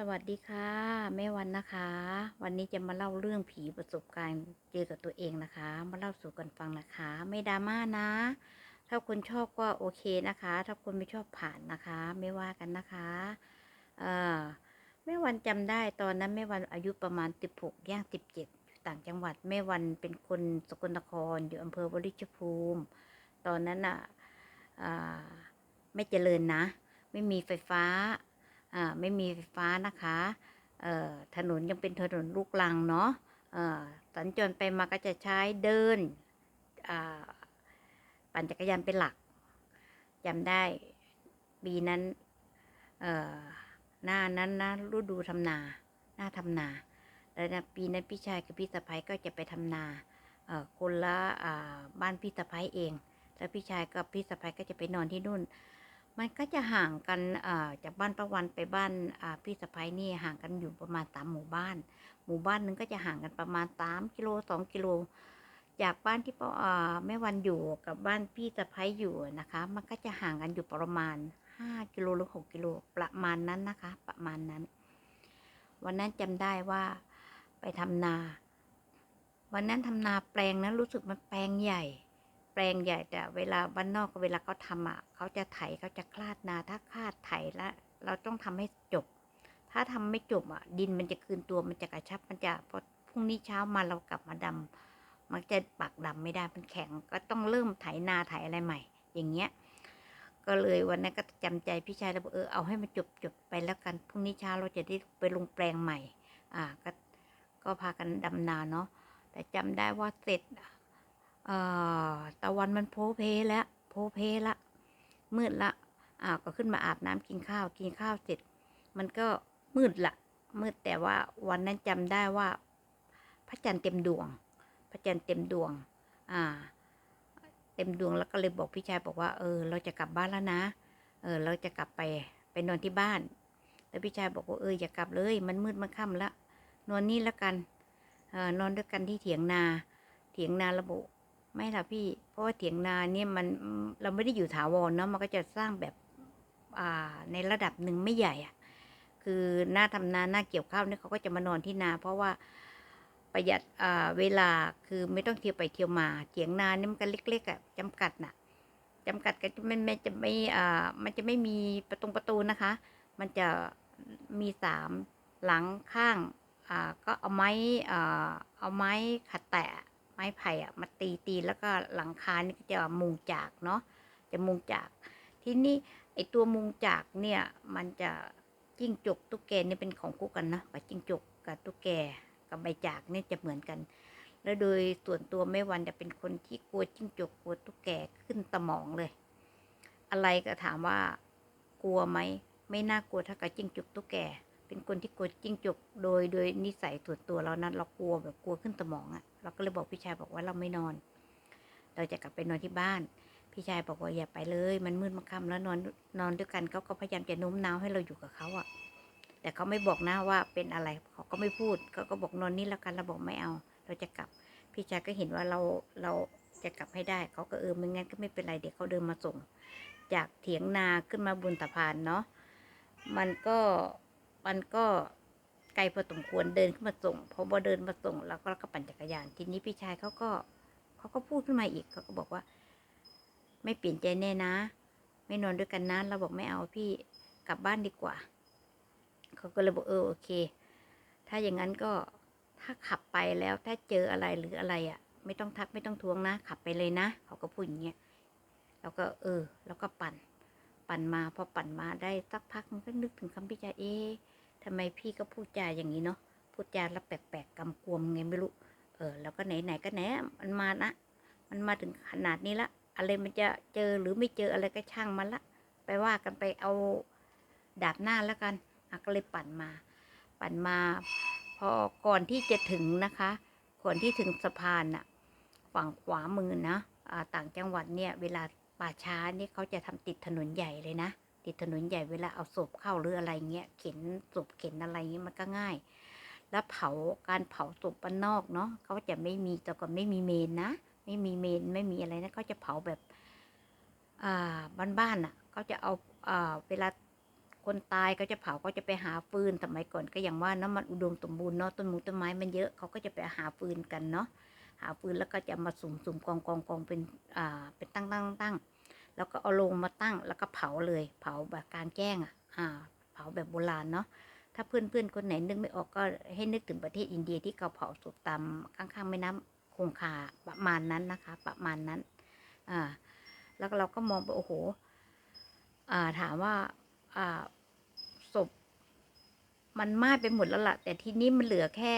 สวัสดีค่ะแม่วันนะคะ วันนี้จะมาเล่าเรื่องผีประสบการณ์เจอกับตัวเองนะคะ มาเล่าสู่กันฟังนะคะ ไม่ดราม่านะ ถ้าคุณชอบก็โอเคนะคะ ถ้าคุณไม่ชอบผ่านนะคะ ไม่ว่ากันนะคะเอ่อแม่วันจำได้ตอนนั้นแม่วันอายุประมาณสิบหกย่างสิบเจ็ดอยู่ต่างจังหวัดแม่วันเป็นคนสกลนครอยู่อำเภอวริชภูมิ ตอนนั้นอะอ่าไม่เจริญนะ ไม่มีไฟฟ้า ไม่มีไฟฟ้านะคะถนนยังเป็นถนนลูกรังเนาะสัญจรไปมาก็จะใช้เดินปั่นจักรยานเป็นหลักจำได้ปีนั้นหน้านั้นนะฤดูทำนาหน้าทำนาแล้วนะปีนั้นพี่ชายกับพี่สะพ้ยก็จะไปทำนาคนละบ้านพี่สะพ้ยเอง แล้วพี่ชายกับพี่สะพ้ยก็จะไปนอนที่นู่น มันก็จะห่างกันอ่าจากบ้านประวันไปบ้านพี่สะพ้ยนี่ห่างกันอยู่ประมาณสามหมู่บ้าน หมู่บ้านนึงก็จะห่างกันประมาณสามกิโลสองกิโล จากบ้านที่ปอ่าแม่วันอยู่กับบ้านพี่สะพ้ยอยู่นะคะ มันก็จะห่างกันอยู่ประมาณห้ากิโลหรือหกกิโลประมาณนั้นนะคะ ประมาณนั้น วันนั้นจำได้ว่าไปทำนา วันนั้นทำนาแปลงนั้นรู้สึกมันแปลงใหญ่ แปลงใหญ่แต่เวลาบ้านนอกกับเวลาเขาทำอะเขาจะไถเขาจะคลาดนาถ้าคลาดไถแล้วเราต้องทำให้จบ ถ้าทำไม่จบอะ ดินมันจะคืนตัวมันจะกระชับมันจะพอพรุ่งนี้เช้ามาเรากลับมาดำมันจะปักดำไม่ได้มันแข็ง ก็ต้องเริ่มไถนาไถอะไรใหม่ อย่างเงี้ยก็เลยวันนั้นก็จำใจพี่ชายแล้วบอกเออเอาให้มันจบจบไปแล้วกันพรุ่งนี้เช้าเราจะได้ไปลงแปลงใหม่ อ่าก็ก็พากันดำนาเนาะแต่จำได้ว่าเสร็จ ตะวันมันโพเพแล้วโพเพละ มืดละอ่าวก็ขึ้นมาอาบน้ำกินข้าว กินข้าวเสร็จ มันก็มืดละมืดแต่ว่าวันนั้นจำได้ว่า พระจันทร์เต็มดวง พระจันทร์เต็มดวง อ่า เต็มดวงแล้วก็เลยบอกพี่ชายบอกว่า เออ เราจะกลับบ้านแล้วนะ เออ เราจะกลับไปไปนอนที่บ้าน แล้วพี่ชายบอกว่าเอออย่ากลับเลย มันมืดมันค่ำละนอนนี่แล้วกัน เออนอนด้วยกันที่เถียงนา เถียงนาระบุ ไม่ละพี่ เพราะว่าเถียงนาเนี่ยมันเราไม่ได้อยู่ถาวรเนาะมันก็จะสร้างแบบอ่าในระดับหนึ่งไม่ใหญ่อะคือหน้าทำนาหน้าเกี่ยวข้าวเนี่ยเขาก็จะมานอนที่นา เพราะว่าประหยัดอ่าเวลาคือไม่ต้องเที่ยวไปเที่ยวมาเถียงนาเนี่ยมันก็เล็กๆอะจำกัดน่ะจำกัดก็จะไม่ไม่จะไม่อ่ามันจะไม่มีประตูประตูนะคะ มันจะมีสามหลังข้างอ่าก็เอาไม้อ่าเอาไม้ขัดแตะ ไม้ไผ่อะมาตีตีแล้วก็หลังคานี่ก็จะมุงจากเนาะจะมุงจากที่นี่ไอตัวมุงจากเนี่ยมันจะจิ้งจกตุ๊กแกเนี่ยเป็นของคู่กันนะกับจิ้งจกกับตุ๊กแกกับใบจากเนี่ยจะเหมือนกัน แล้วโดยส่วนตัวแม่วันจะเป็นคนที่กลัวจิ้งจกกลัวตุ๊กแกขึ้นสมองเลย อะไรก็ถามว่ากลัวไหมไม่น่ากลัวเท่ากับจิ้งจกตุ๊กแก เป็นคนที่กลัวจิ้งจกโดยโดยนิสัยส่วนตัวเรานั้นเรากลัวแบบกลัวขึ้นสมองอะ่ะ เราก็เลยบอกพี่ชายบอกว่าเราไม่นอน เราจะกลับไปนอนที่บ้าน พี่ชายบอกว่าอย่าไปเลย มันมืดมันค่ำแล้วนอนนอนด้วยกันเขาก็พยายามจะโน้มน้าวให้เราอยู่กับเขาอะ่ะ แต่เขาไม่บอกนะว่าเป็นอะไรเขาก็ไม่พูดเขาก็บอกนอนนี่แล้วกันเราบอกไม่เอา เราจะกลับ พี่ชายก็เห็นว่าเราเราจะกลับให้ได้เขาก็เออไม่งั้นก็ไม่เป็นไรเดี๋ยวเขาเดินมาส่ง จากเถียงนาขึ้นมาบนสะพานเนาะมันก็ มันก็ไกลพอสมควรเดินขึ้นมาส่งพอพอเดินมาส่งแล้วก็ก็ปั่นจักรยาน ทีนี้พี่ชายเขาก็เขาก็พูดขึ้นมาอีกเขาก็บอกว่า ไม่เปลี่ยนใจแน่นะ ไม่นอนด้วยกันนะเราบอกไม่เอาพี่กลับบ้านดีกว่าเขาก็เลยบอกเออโอเค ถ้าอย่างนั้นก็ถ้าขับไปแล้วถ้าเจออะไรหรืออะไรอะ่ะ ไม่ต้องทักไม่ต้องทวงนะ ขับไปเลยนะเขาก็พูดอย่างเงี้ยแล้วก็เออ แล้วก็ปั่น ปั่นมาพอปั่นมาได้สักพักมันก็นึกถึงคำพี่จาเอ๊ะ ทำไมพี่ก็พูดจาอย่างนี้เนาะพูดจาแล้วแปลกๆกำกวมไงไม่รู้ เออ แล้วก็ไหนๆก็ไหนมันมานะมันมาถึงขนาดนี้ละอะไรมันจะเจอหรือไม่เจออะไรก็ช่างมันละ ไปว่ากันไปเอาดาบหน้าแล้วกันอะก็เลยปั่นมา ปั่นมาพอก่อนที่จะถึงนะคะก่อนที่ถึงสะพานน่ะฝั่งขวามือนะอ่าต่างจังหวัดเนี่ย เวลาป่าช้านี่เขาจะทำติดถนนใหญ่เลยนะ ติดถนนใหญ่เวลาเอาศพเข้าหรืออะไรเงี้ยเข็นศพเข็นอะไรเงี้ยมันก็ง่าย แล้วเผาการเผาศพบ้านนอกเนาะเขาจะไม่มีแต่ก่อนไม่มีเมนนะ ไม่มีเมนไม่มีอะไรนะเขาจะเผาแบบอ่าบ้านๆอะเขาจะเอาอ่าเวลาคนตายก็จะเผาก็จะไปหาฟืนสมัยก่อนก็อย่างว่านาะมันอุดมสมบูรณ์เนาะต้นมูต้นไม้มันเยอะเขาก็จะไปหาฟืนกันเนาะหาฟืนแล้วก็จะมาสุ่มสุ่มกองกองกองเป็นอ่าเป็นตั้งตั้งตั้ง แล้วก็เอาลงมาตั้งแล้วก็เผาเลย เผาแบบกลารแจ้งอะอ่า เผาแบบโบราณเนาะถ้าเพื่อนเพื่อนๆคนไหนนึกไม่ออกก็ให้นึกถึงประเทศอินเดียที่เขาเผาศพตามข้างๆแม่น้ำคงคาประมาณนั้นนะคะ ประมาณนั้น อ่า แล้วเราก็มองไปโอ้โห อ่า ถามว่า อ่าศพมันไหม้ไปหมดแล้วล่ะ แต่ทีนี้มันเหลือแค่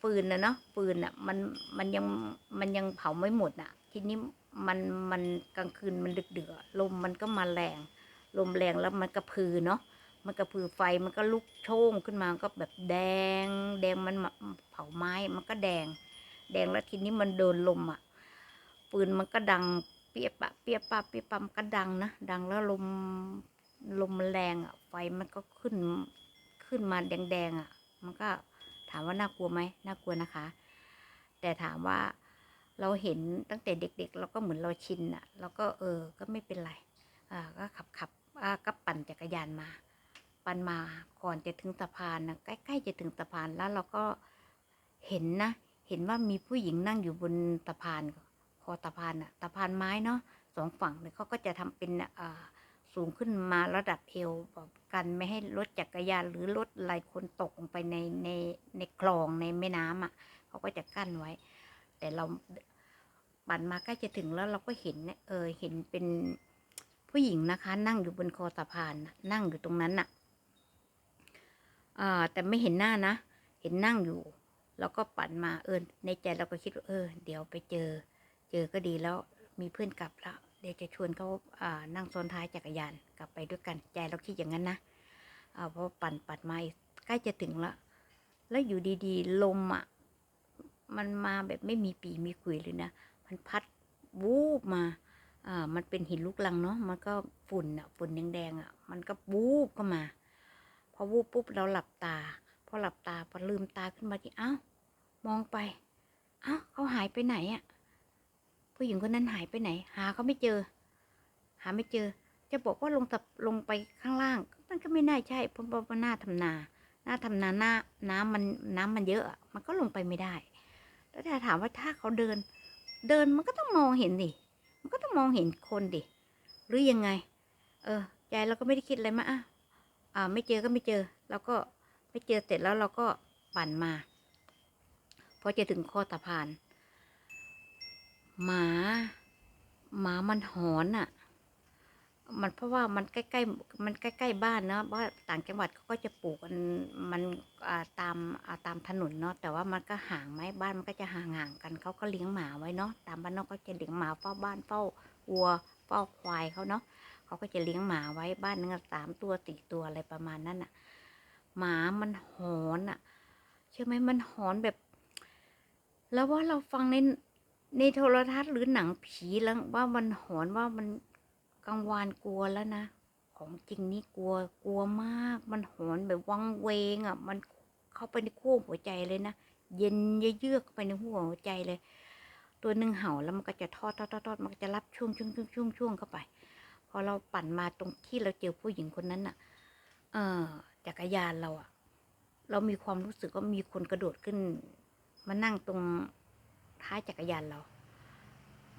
ฟืนนะเนาะฟืนอะ มันมันยังมันยังเผาไม่หมดอะ ทีนี้ มันมันกลางคืนมันดึกเดือลมมันก็มาแรง ลมแรงแล้วมันกระพือเนาะมันกระพือไฟมันก็ลุกโชงขึ้นมาก็แบบแดง แดงมันเผาไม้มันก็แดง แดงแล้วทีนี้มันโดนลมอะ ปืนมันก็ดังเปียปะเปียปะเปียปะมันก็ดังนะดังแล้วลมลมมันแรงอะ ไฟมันก็ขึ้นขึ้นมาแดงๆอะ มันก็ถามว่าน่ากลัวไหมน่ากลัวนะคะ แต่ถามว่า เราเห็นตั้งแต่เด็กๆ เราก็เหมือนเราชินอะเราก็เออก็ไม่เป็นไรอ่าก็ขับขับอ่าก็ปั่นจักรยานมา ปั่นมาก่อนจะถึงสะพานนะใกล้ๆจะถึงสะพานแล้วเราก็เห็นนะ เห็นว่ามีผู้หญิงนั่งอยู่บนสะพานคอสะพานอะสะพานไม้เนาะสองฝั่งเนี่ยเขาก็จะทำเป็นอ่าสูงขึ้นมาระดับเอวแบบกันไม่ให้รถจักรยานหรือรถอะไรคนตกลงไปในในในคลองในแม่น้ำอะเขาก็จะกั้นไว้ แต่เราปั่นมาใกล้จะถึงแล้วเราก็เห็นเนี่ยเออเห็นเป็นผู้หญิงนะคะ นั่งอยู่บนคอสะพานนั่งอยู่ตรงนั้นน่ะอ่าแต่ไม่เห็นหน้านะ เห็นนั่งอยู่ แล้วก็ปั่นมาเออในใจเราก็คิดว่าเออ เดี๋ยวไปเจอ เจอก็ดีแล้วมีเพื่อนกลับแล้วเดี๋ยวจะชวนเขาอ่านั่งซ้อนท้ายจักรยานกลับไปด้วยกันใจเราคิดอย่างนั้นนะอ่าเพราะปั่นปัดมาใกล้จะถึงแล้วแล้วอยู่ดีๆ ลมอะ มันมาแบบไม่มีปีมีขุยเลยนะ มันพัดวูบมา อ่า มันเป็นหินลูกลังเนาะ มันก็ฝุ่นอะฝุ่นแดงๆอะมันก็วูบเข้ามา พอวูบปุ๊บเราหลับตา พอหลับตาพอลืมตาขึ้นมาที่เอ้ามองไป เอ้าเขาหายไปไหนอะผู้หญิงคนนั้นหายไปไหน หาเขาไม่เจอ หาไม่เจอ จะบอกว่าลงตับลงไปข้างล่าง มันก็ไม่น่าใช่เพราะว่าหน้าทำนา หน้าทำนาหน้าน้ำมันน้ำมันเยอะ มันก็ลงไปไม่ได้ แล้วถ้าถามว่าถ้าเขาเดิน เดินมันก็ต้องมองเห็นดิ มันก็ต้องมองเห็นคนดิ หรือยังไง เออใจเราก็ไม่ได้คิดอะไรมาอะอ่าไม่เจอก็ไม่เจอ แล้วก็ไม่เจอเสร็จแล้วเราก็ปั่นมา พอจะถึงคอสะพาน หมา หมามันหอนอะ มันเพราะว่ามันใกล้ๆมันใกล้ๆบ้านเนาะเพราะต่างจังหวัดเขาก็จะปลูกกันมัน ตามตามถนนเนาะแต่ว่ามันก็ห่างไหมบ้านมันก็จะห่างๆกันเขาก็เลี้ยงหมาไว้เนาะตามบ้านนอกก็จะเลี้ยงหมาเฝ้าบ้านเฝ้าวัวเฝ้าควายเขาเนาะเขาก็จะเลี้ยงหมาไว้บ้านนึงสามตัวสี่ตัวอะไรประมาณนั้นอะหมามันหอนอะใช่ไหมมันหอนแบบ แล้วว่าเราฟังในในโทรทัศน์หรือหนังผีแล้วว่ามันหอนว่ามันกังวานกลัวแล้วนะของจริงนี่กลัวกลัวมาก มันหอนแบบวังเวงอะ มัน เข้าไปในขั้วหัวใจเลยนะเย็นเยือกไปในหัวหัวใจเลย ตัวหนึ่งเห่าแล้วมันก็จะทอดทอดทอดทอดมันก็จะรับช่วงช่วงช่วงช่วงช่วงเข้าไป พอเราปั่นมาตรงที่เราเจอผู้หญิงคนนั้นอะ เออจักรยานเราอะเรามีความรู้สึกว่ามีคนกระโดดขึ้น มานั่งตรงท้ายจักรยานเรา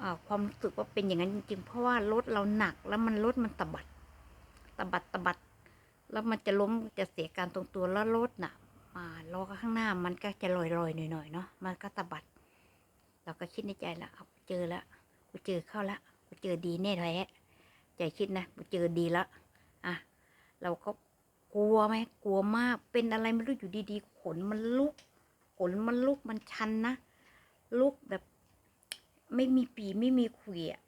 อ่าความรู้สึกว่าเป็นอย่างนั้นจริงๆ เพราะว่ารถเราหนักแล้วมันรถมันตะบัดตะบัดตะบัด แล้วมันจะล้มจะเสียการตรงตัวแล้วรถน่ะ มาล้อข้างหน้ามันก็จะลอยๆหน่อยๆเนาะมันก็ตะบัด เราก็คิดในใจละเอาเจอแล้วกูเจอเข้าละกูเจอดีแน่แท้ใจคิดนะกูเจอดีแล้วอะเราก็กลัวไหมกลัวมากเป็นอะไรไม่รู้อยู่ดีๆขนมันลุกขนมันลุกมันชันนะลุกแบบ ไม่มีปีไม่มีขุยอะ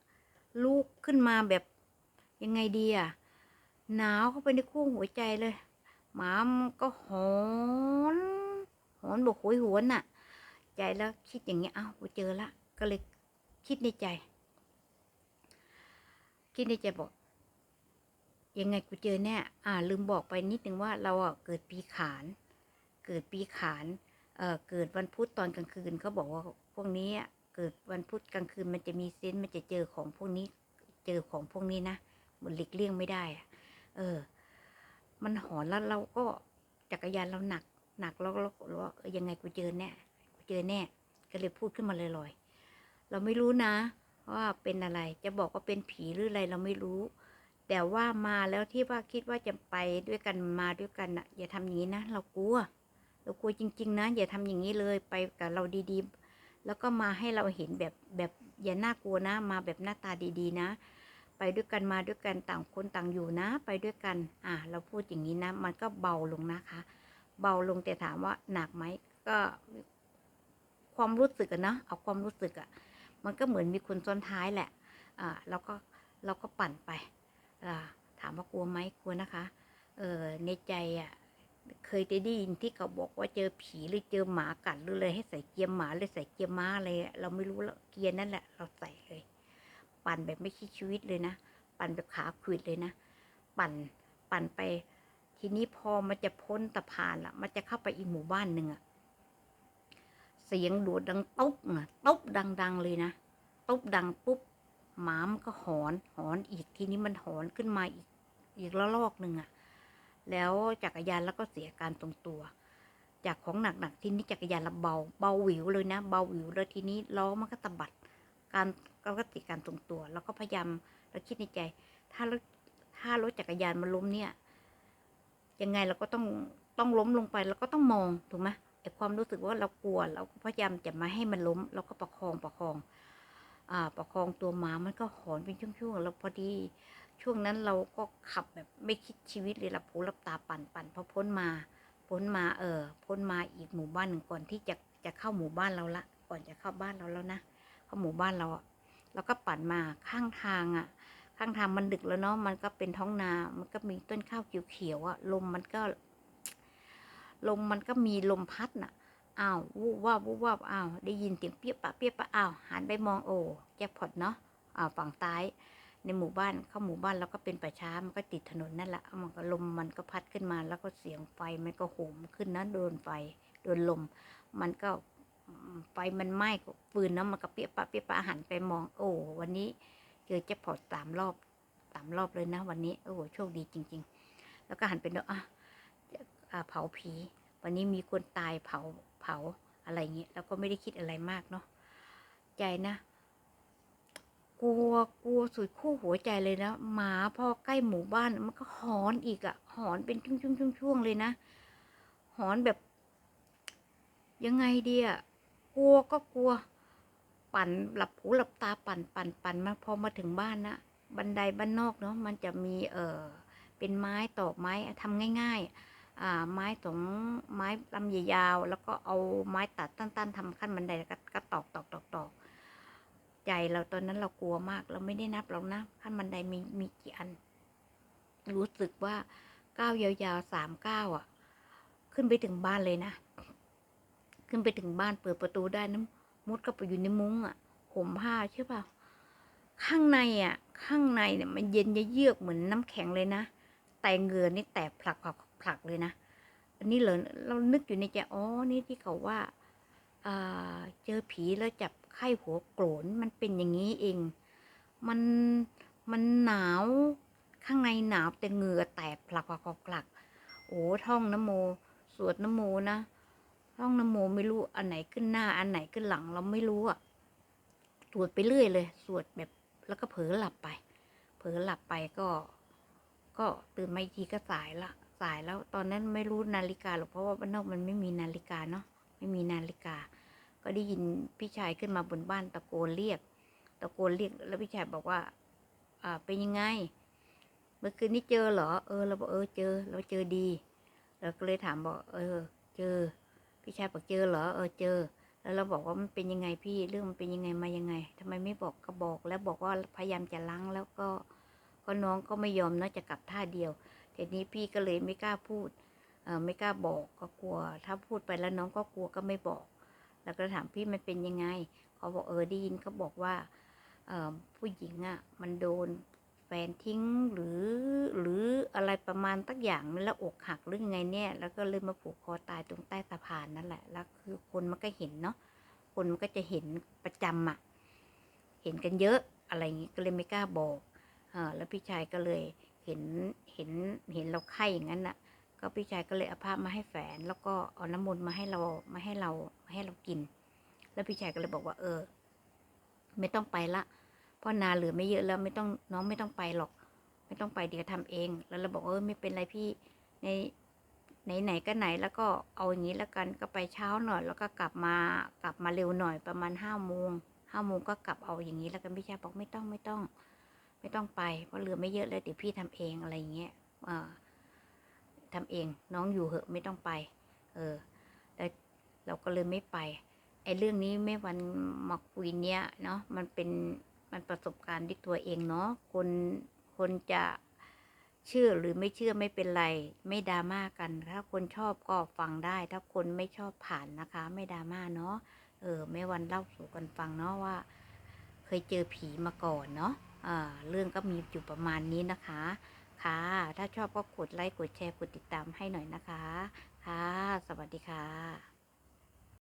ลุกขึ้นมาแบบยังไงดีอะหนาวเข้าไปในขั้วหัวใจเลย หมามันก็หอนหอน บอกโหยหวนน่ะ ใจแล้วคิดอย่างเงี้ยเอ้ากูเจอละ ก็เลยคิดในใจ คิดในใจบอก ยังไงกูเจอแน่อ่า ลืมบอกไปนิดนึงว่าเราอะเกิดปีขาน เกิดปีขานเอ่อเกิดวันพุธตอนกลางคืนเขาบอกว่าพวกนี้เกิดวันพุธกลางคืนมันจะมีเซนส์มันจะเจอของพวกนี้ เจอของพวกนี้นะมันหลีกเลี่ยงไม่ได้อะเออ มันหอนแล้วเราก็จักรยานเราหนัก หนักแล้วเราเราว่าเออยังไงกูเจอแน่กูเจอแน่ก็เลยพูดขึ้นมาลอยๆเราไม่รู้นะว่าเป็นอะไรจะบอกว่าเป็นผีหรืออะไรเราไม่รู้ แต่ว่ามาแล้วที่ว่าคิดว่าจะไปด้วยกันมาด้วยกันน่ะอย่าทำอย่างนี้นะเรากลัว เรากลัวจริง ๆ นะ อย่าทำอย่างนี้เลยไปกับเราดีๆ แล้วก็มาให้เราเห็นแบบแบบอย่าน่ากลัวนะ มาแบบหน้าตาดีๆ นะ ไปด้วยกันมาด้วยกันต่างคนต่างอยู่นะ ไปด้วยกัน อ่า เราพูดอย่างนี้นะ มันก็เบาลงนะคะ เบาลงแต่ถามว่าหนักไหมก็ความรู้สึกอะนะเอาความรู้สึกอะมันก็เหมือนมีคนซ้อนท้ายแหละอ่าเราก็เราก็ปั่นไปอ่าถามว่ากลัวไหมกลัวนะคะเออในใจอะเคยได้ยินที่เขาบอกว่าเจอผีหรือเจอหมากัดหรือเลยให้ใส่เกียร์หมาหรือใส่เกียร์ม้าอะไรเราไม่รู้แล้วเกียร์นั่นแหละ เราใส่เลย ปั่นแบบไม่คิดชีวิตเลยนะ ปั่นแบบขาขวิดเลยนะ ปั่นปั่นไป ทีนี้พอมันจะพ้นตะพานละมันจะเข้าไปอีกหมู่บ้านหนึ่งอะเสียงดูดดังตุ๊บอะตุ๊บดัง ๆ เลยนะตุ๊บดังปุ๊บหมามันก็หอนหอนอีกทีนี้มันหอนขึ้นมาอีกอีกละลอกหนึ่งอะแล้วจักรยานแล้วก็เสียการตรงตัว จากของหนักๆทีนี้จักรยานเราเบาเบาหวิวเลยนะ เบาหวิวแล้วทีนี้ล้อมันก็ตะบัดการก็ติการตรงตัว แล้วก็พยายามเราคิดในใจ ถ้ารถถ้ารถจักรยานมันล้มเนี่ย ยังไงเราก็ต้องต้องล้มลงไปเราก็ต้องมองถูกไหมไอความรู้สึกว่าเรากลัวเราก็พยายามจะมาให้มันล้มเราก็ประคองประคองอ่าประคองตัวหมามันก็หอนเป็นช่วงๆแล้วพอดี ช่วงนั้นเราก็ขับแบบไม่คิดชีวิตเลยหลับหูหลับตาปั่นปั่นพอพ้นมา พ้นมาเออ พ้นมาอีกหมู่บ้านหนึ่งก่อนที่จะจะเข้าหมู่บ้านเราละ ก่อนจะเข้าบ้านเราแล้วนะเข้าหมู่บ้านเราอะแล้วก็ปั่นมาข้างทางอะ ข้างทางมันดึกแล้วเนาะมันก็เป็นท้องนา มันก็มีต้นข้าวเขียวๆอะลมมันก็ ลมมันก็มีลมพัดน่ะอ้าววูบว่าบวูบว่าบอ้าวได้ยินเสียงเปี้ยปะเปี้ยปะอ้าวหันไปมองโอ้แจ็คพอตเนาะอ่าฝั่งซ้ายในหมู่บ้านเข้าหมู่บ้านแล้วก็เป็นป่าช้ามันก็ติดถนนนั่นแหละมันก็ลมมันก็พัดขึ้นมา แล้วก็เสียงไฟมันก็โหมขึ้นนะโดนไฟโดนลม มันก็ไฟมันไหม้ก็ฟืนเนาะมันก็เปี้ยปะเปี้ยปะหันไปมองโอ้วันนี้ อแจ็คพอตสามรอบสามรอบเลยนะ วันนี้โอ้โหโชคดีจริง ๆ แล้วก็หันไปดูอะอ่าเผาผี วันนี้มีคนตายเผาเผาอะไรเงี้ยแล้วก็ไม่ได้คิดอะไรมากเนาะใจนะกลัวกลัวสุดคู่หัวใจเลยนะหมาพอใกล้หมู่บ้านมันก็หอนอีกอะหอนเป็นช่วงช่วงช่วงช่วงเลยนะ หอนแบบ ยังไงดีอะกลัวก็กลัว ปั่นหลับหูหลับตาปั่นปั่นปั่นมาพอมาถึงบ้านนะบันไดบ้านนอกเนาะมันจะมีเออเป็นไม้ตอกไม้ทำง่าย ๆ อ่าไม้สองไม้ลำยาวๆแล้วก็เอาไม้ตัดตั้นๆทำขั้นบันไดก็ก็ตอกตอกตอกตอกใจเราตอนนั้นเรากลัวมาก เราไม่ได้นับหรอกนะขั้นบันไดมีมีกี่อัน รู้สึกว่าก้าวยาวๆสามก้าวอะ ขึ้นไปถึงบ้านเลยนะ ขึ้นไปถึงบ้านเปิดประตูได้นะ มุดเข้าไปอยู่ในมุ้งอะห่มผ้าใช่ป่ะข้างในอะ ข้างในเนี่ยมันเย็นเยือกเหมือนน้ำแข็งเลยนะ แต่เหงื่อนี่แตกผลักผลักผลักเลยนะ อันนี้เหรอเรานึกอยู่ในใจอ๋อนี่ที่เขาว่าเจอผีแล้วจับไข้หัวโกรนมันเป็นอย่างนี้เอง มันมันหนาวข้างในหนาวแต่เหงื่อแตกผลักผลักผลักผลักโอ้ท่องนโม สวดนโมนะ ท่องนโมไม่รู้อันไหนขึ้นหน้าอันไหนขึ้นหลังเราไม่รู้อะสวดไปเรื่อยเลยสวดแบบแล้วก็เผลอหลับไป เผลอหลับไปก็ ก็ตื่นมาอีกทีก็สายละสายแล้วตอนนั้นไม่รู้นาฬิกาหรอกเพราะว่าบ้านนอกมันไม่มีนาฬิกาเนาะไม่มีนาฬิกา ก็ได้ยินพี่ชายขึ้นมาบนบ้านตะโกนเรียก ตะโกนเรียกแล้วพี่ชายบอกว่า อ่าเป็นยังไง เมื่อคืนนี้เจอเหรอเออเราบอกเออเจอ เราเจอดีเราก็เลยถามบอก เออ เจอ พี่ชายบอกเจอเหรอเออเจอ แล้วเราบอกว่ามันเป็นยังไงพี่เรื่องมันเป็นยังไงมายังไงทำไมไม่บอกก็บอก แล้วบอกว่าพยายามจะล้างแล้วก็ก็น้องก็ไม่ยอมนาะจะกลับท่าเดียวทีนี้พี่ก็เลยไม่กล้าพูดเออไม่กล้าบอกก็กลัว ถ้าพูดไปแล้วน้องก็กลัวก็ไม่บอก แล้วก็ถามพี่มันเป็นยังไงเขาบอกเออได้ยินเขาบอกว่าเออผู้หญิงอะ่ะมันโดน นทิ้งหรือหรืออะไรประมาณตักอย่างนึงแล้วอกหักหรือยังไงเนี่ย แล้วก็เลยมาผูกคอตายตรงใต้สะพานนั่นแหละ แล้วคือคนมันก็เห็นเนาะคนมันก็จะเห็นประจำอะ่ะเห็นกันเยอะอะไรอย่างงี้ก็เลยไม่กล้าบอกเออแล้วพี่ชายก็เลยเห็นเห็นเห็นเราไข้อย่างนั้นน่ะก็พี่ชายก็เลยเอาผ้ามาให้แฝน แล้วก็เอาน้ำมนต์มาให้เรามาให้เรามาให้เรากิน แล้วพี่ชายก็เลยบอกว่า เออ ไม่ต้องไปละ เพราะนาเหลือไม่เยอะแล้วไม่ต้องน้องไม่ต้องไปหรอก ไม่ต้องไปเดี๋ยวทำเอง แล้วเราบอกเออไม่เป็นไรพี่ในไหนๆก็ไหนแล้วก็เอาอย่างนี้แล้วกันก็ไปเช้าหน่อย แล้วก็กลับมากลับมาเร็วหน่อยประมาณห้าโมงห้าโมงก็กลับเอาอย่างนี้แล้วกันพี่ชายบอกไม่ต้องไม่ต้อง ไม่ต้องไปเพราะเหลือไม่เยอะเลยเดี๋ยวพี่ทำเองอะไรอย่างเงี้ยเออทำเองน้องอยู่เหอะไม่ต้องไป เออแต่เราก็เลยไม่ไปไอ้เรื่องนี้แม่วันมาคุยเนี้ยเนาะมันเป็น มันประสบการณ์ที่ตัวเองเนาะคนคนจะเชื่อหรือไม่เชื่อไม่เป็นไร ไม่ดราม่ากัน ถ้าคนชอบก็ฟังได้ ถ้าคนไม่ชอบผ่านนะคะ ไม่ดราม่าเนาะเออแม่วันเล่าสู่กันฟังเนาะว่า เคยเจอผีมาก่อนเนาะอ่าเรื่องก็มีอยู่ประมาณนี้นะคะ ค่ะ ถ้าชอบก็กดไลค์กดแชร์กดติดตามให้หน่อยนะคะ ค่ะ สวัสดีค่ะ